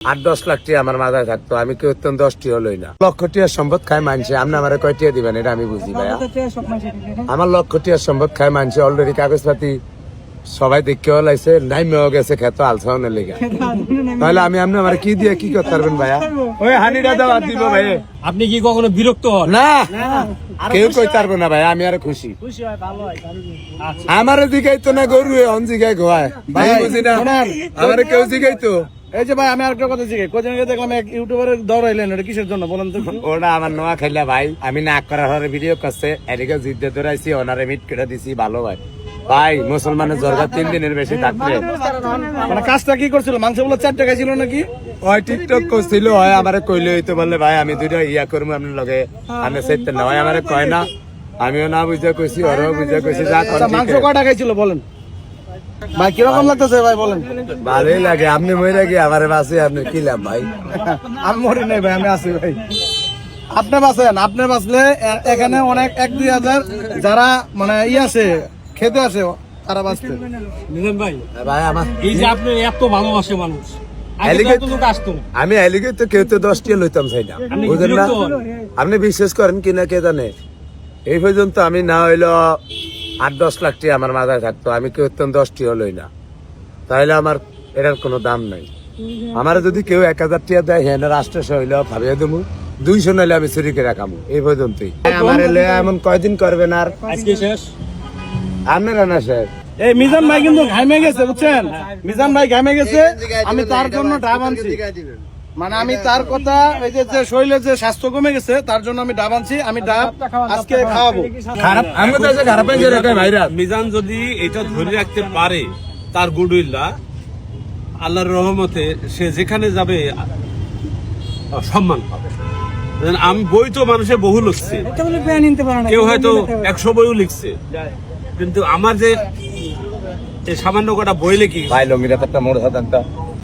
আট দশ লাখ টিয়া আমার মাথায় থাকতো আমি কেউ অত্যন্ত দশটি হলোই না। লক্ষ টিয়ার সম্পদ খায় মানছে আপনি আমার কয় টিয়া দিবেন এটা আমি বুঝি ভাইয়া। আমার লক্ষ টিয়ার সম্পদ খায় মানছে অলরেডি কাগজপাতি সবাই দেখেও লাইছে নাইমেও গেছে খেতো আলসাউনের লেগে। তাহলে আমি আপনি আমার কি দিয়ে কি করতে পারবেন ভাইয়া? ওই হানিটা দেওয়া দিব ভাই আপনি কি কখনো বিরক্ত হন? না কেউ কই পারব না ভাই আমি আর খুশি। আমার জিগাইতো না গরু অন জিগাই গোয়ায় ভাই বুঝি না। আমার কেউ জিগাইতো? এই যে ভাই আমি আরেকটা কথা জিজ্ঞেস এ দেখলাম এক ইউটিউবারের দৌড়াইলেন? এটা কিসের জন্য? বলেন তো ওটা আমার নোয়া খাইলা ভাই। আমি না করার হরে ভিডিও করছে। এদিকে জিদ্দে ধরাইছি ওনারে মিট কেটে দিছি ভালো ভাই ভাই মুসলমানের জর্গা তিন দিনের বেশি থাকলে মানে কাজটা কি করছিল? মাংস বলে চার টাকা ছিল নাকি? ওই টিকটক করছিল হয় আমারে কইলে হইতো বললে ভাই আমি দুইটা ইয়া করব আপনার লগে। আমি সেতে না আমারে কয় না। আমিও না বুঝে কইছি ওরও বুঝে কইছি যা আচ্ছা মাংস কয় টাকায় বলেন? ভাই কীরকম লাগতেছে ভাই বলেন। ভালোই লাগে আপনি মরে গিয়ে আমারে বাসে আপনি কি লাভ ভাই? আমি মরি নাই ভাই আমি আছি ভাই। আপনি বাঁচেন আপনি বাঁচলে এখানে অনেক এক দুই হাজার যারা মানে ই আছে খেতে আসে তারা বাঁচতে নিজাম ভাই ভাই আমার এই যে আপনি এত ভালোবাসে মানুষ। আমি এলিগে তো কেউ তো দশটি লইতাম চাই না। কি বুঝলেন না? আপনি বিশ্বাস করেন কিনা কে জানে? এই পর্যন্ত আমি না হইল আট দশ লাখ টি আমার মাথায় থাকতো আমি কেউ অত্যন্ত দশটি হলোই না। তাহলে আমার এটার কোনো দাম নাই। আমার যদি কেউ এক হাজার টিয়া দেয় হ্যাঁ রাষ্ট্র হইল ভাবিয়ে দেবো দুইশো নাইলে আমি চুরি করে রাখামো এই পর্যন্তই। আমার এলে এমন কয়দিন করবেন আর? আজকে শেষ? আপনারা না স্যার। এই মিজান ভাই কিন্তু ঘামে গেছে বুঝছেন? মিজান ভাই ঘামে গেছে আমি তার জন্য ডাব আনছি। মানে আমি তার কথা এই যে যে শরীরে যে স্বাস্থ্য কমে গেছে তার জন্য আমি ডাব আনছি আমি ডাব আজকে খাওয়াবো। খারাপ আমি তো খারাপ হয়েছে মিজান যদি এটা ধরে রাখতে পারে তার গুডউইলটা আল্লাহর রহমতে সে যেখানে যাবে সম্মান পাবে। আমি বই তো মানুষের বহু লিখছে। কেউ হয়তো একশো বইও লিখছে। কিন্তু আমার যে সামান্য কটা বই লিখি ভাই লঙ্গিটা তো একটা মোড় সাধারণত